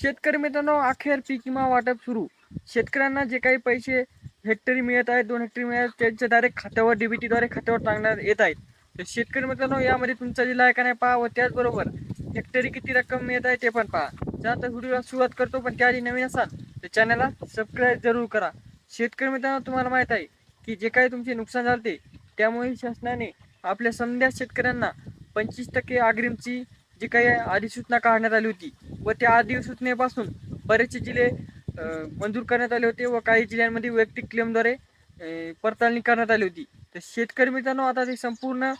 शेतकरी मित्रांनो अखेर पीक विमा वाटप सुरू. शेतकऱ्यांना जे काही पैसे हेक्टरी मिळत आहेत दोन हेक्टरी मिळत आहेत त्यांच्या डायरेक्ट खात्यावर डीबीटीद्वारे खात्यावर टाकण्यात येत आहेत. तर शेतकरी मित्रांनो यामध्ये तुमचा जिल्हा आहे का नाही पहा व त्याचबरोबर हेक्टरी किती रक्कम मिळत आहे ते पण पहा. ज्यानंतर व्हिडिओला सुरुवात करतो पण त्याआधी नवीन असाल तर चॅनलला सबस्क्राईब जरूर करा. शेतकरी मित्रांनो तुम्हाला माहीत आहे की जे काही तुमचे नुकसान झाले त्यामुळे शासनाने आपल्या समध्या शेतकऱ्यांना पंचवीस टक्के अग्रिमची जी काही अधिसूचना काढण्यात आली होती व त्या अधिसूचनेपासून बरेचसे जिल्हे मंजूर करण्यात आले होते व काही जिल्ह्यांमध्ये वैयक्तिक क्लेमद्वारे पडताळणी करण्यात आली होती. तर शेतकरी मित्रांनो आता ते संपूर्ण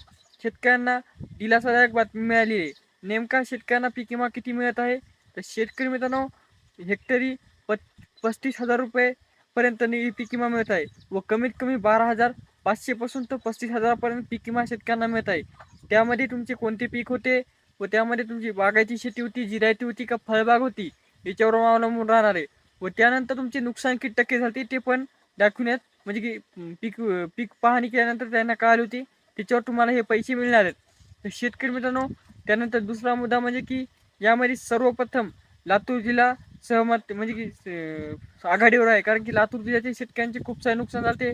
शेतकऱ्यांना दिलासादायक बातमी मिळाली आहे. नेमका शेतकऱ्यांना पीक विमा किती मिळत आहे? तर शेतकरी मित्रांनो हेक्टरी प पस्तीस हजार रुपयेपर्यंत पीक विमा मिळत आहे व कमीत कमी बारा हजार पाचशेपासून तर पस्तीस हजारापर्यंत पीक विमा शेतकऱ्यांना मिळत आहे. त्यामध्ये तुमचे कोणते पीक होते? व त्यामध्ये तुमची बागायती शेती होती जिरायती होती का फळबाग होती याच्यावर अवलंबून राहणार आहे. व त्यानंतर तुमचे नुकसान किती टक्के झाले ते पण दाखवण्यात म्हणजे की पीक पीक पाहणी केल्यानंतर त्यांना कळाली होती. त्याच्यावर तुम्हाला हे पैसे मिळणार आहेत. तर शेतकरी मित्रांनो त्यानंतर दुसरा मुद्दा म्हणजे की यामध्ये सर्वप्रथम लातूर जिल्हा सहमत म्हणजे की आघाडीवर आहे. कारण की लातूर जिल्ह्यातील शेतकऱ्यांचे खूप सारे नुकसान झाले.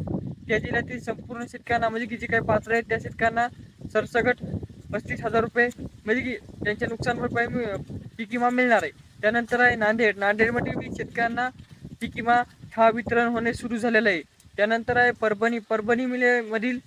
त्या जिल्ह्यातील संपूर्ण शेतकऱ्यांना म्हणजे की जे काही पात्र आहेत त्या शेतकऱ्यांना सरसगट पस्तीस हजार रुपये म्हणजे की त्यांच्या नुकसान भरपाई मिळ- पीक विमा मिळणार आहे. त्यानंतर आहे नांदेड. नांदेडमध्ये बी शेतकऱ्यांना पीक विमा हा वितरण होणे सुरू झालेलं आहे. त्यानंतर आहे परभणी. परभणी मिलेमधील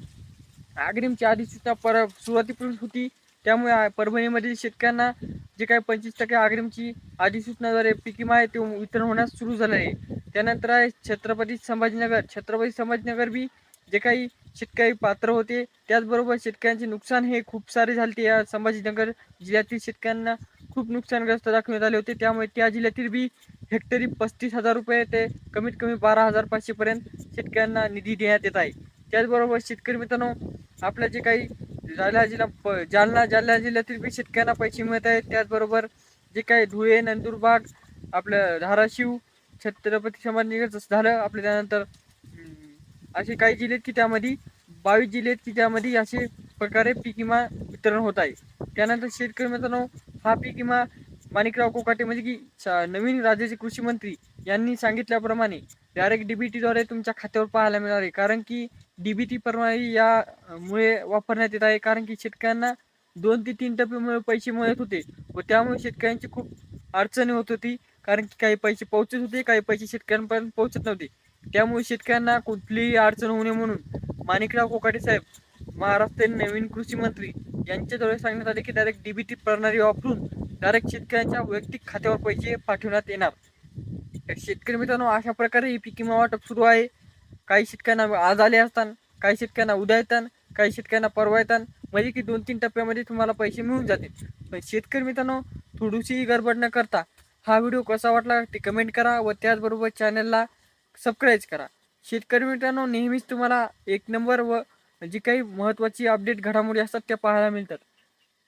अग्रिमची अधिसूचना पर सुरुवातीपासून होती. त्यामुळे परभणीमधील शेतकऱ्यांना जे काही पंचवीस टक्के अग्रिमची अधिसूचनाद्वारे पीक विमा आहे ते वितरण होण्यास सुरू झालं आहे. त्यानंतर आहे छत्रपती संभाजीनगर. छत्रपती संभाजीनगर बी जे काही शेतकरी पात्र होते त्याचबरोबर शेतकऱ्यांचे नुकसान हे खूप सारे झाले या संभाजीनगर जिल्ह्यातील शेतकऱ्यांना खूप नुकसानग्रस्त दाखवण्यात आले होते. त्यामुळे त्या जिल्ह्यातील बी हेक्टरी पस्तीस हजार रुपये ते कमीत कमी बारा हजार पाचशेपर्यंत शेतकऱ्यांना निधी देण्यात येत आहे. त्याचबरोबर शेतकरी मित्रांनो आपल्या जे काही जालना जिल्हा प जालना जालना जिल्ह्यातील बी शेतकऱ्यांना पैसे मिळत आहेत. त्याचबरोबर जे काही धुळे नंदुरबाग आपलं धाराशिव छत्रपती संभाजीनगर जसं झालं आपलं त्यानंतर असे काही जिल्हे आहेत की त्यामध्ये बावीस जिल्हे आहेत की त्यामध्ये असे प्रकारे पीक विमा वितरण होत आहे. त्यानंतर शेतकरी मित्रांनो हा पीक विमा माणिकराव कोकाटे म्हणजे की नवीन राज्याचे कृषी मंत्री यांनी सांगितल्याप्रमाणे डायरेक्ट डीबीटीद्वारे तुमच्या खात्यावर पाहायला मिळणार आहे. कारण की डीबीटी प्रणाली यामुळे वापरण्यात येत आहे. कारण की शेतकऱ्यांना दोन ते तीन टप्प्यामुळे पैसे मिळत होते व त्यामुळे शेतकऱ्यांची खूप अडचणी होत होती. कारण की काही पैसे पोहोचत होते काही पैसे शेतकऱ्यांपर्यंत पोहोचत नव्हते. त्यामुळे शेतकऱ्यांना कुठलीही अडचण होऊ नये म्हणून माणिकराव कोकाटे साहेब महाराष्ट्रातील नवीन कृषी मंत्री यांच्याद्वारे सांगण्यात आले की डायरेक्ट डीबीटी प्रणाली वापरून डायरेक्ट शेतकऱ्यांच्या वैयक्तिक खात्यावर पैसे पाठवण्यात येणार. शेतकरी मित्रांनो अशा प्रकारे ही पीक विमा वाटप सुरू आहे. काही शेतकऱ्यांना आज आले असताना काही शेतकऱ्यांना उद्या येतात काही शेतकऱ्यांना परवा येतात म्हणजे की दोन तीन टप्प्यामध्ये तुम्हाला पैसे मिळून जातील. पण शेतकरी मित्रांनो थोडीशी गडबड न करता हा व्हिडिओ कसा वाटला ते कमेंट करा व त्याचबरोबर चॅनलला सबस्क्राईब करा. शेतकरी मित्रांनो नेहमीच तुम्हाला एक नंबर व जी काही महत्त्वाची अपडेट घडामोडी असतात त्या पाहायला मिळतात.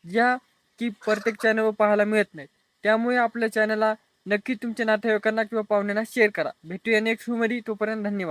ज्या की प्रत्येक चॅनलवर पाहायला मिळत नाहीत. त्यामुळे आपल्या चॅनलला नक्की तुमच्या नातेवाईकांना किंवा पाहुण्यांना शेअर करा. भेटूया नेक्स्ट व्हिडिओमध्ये तोपर्यंत धन्यवाद.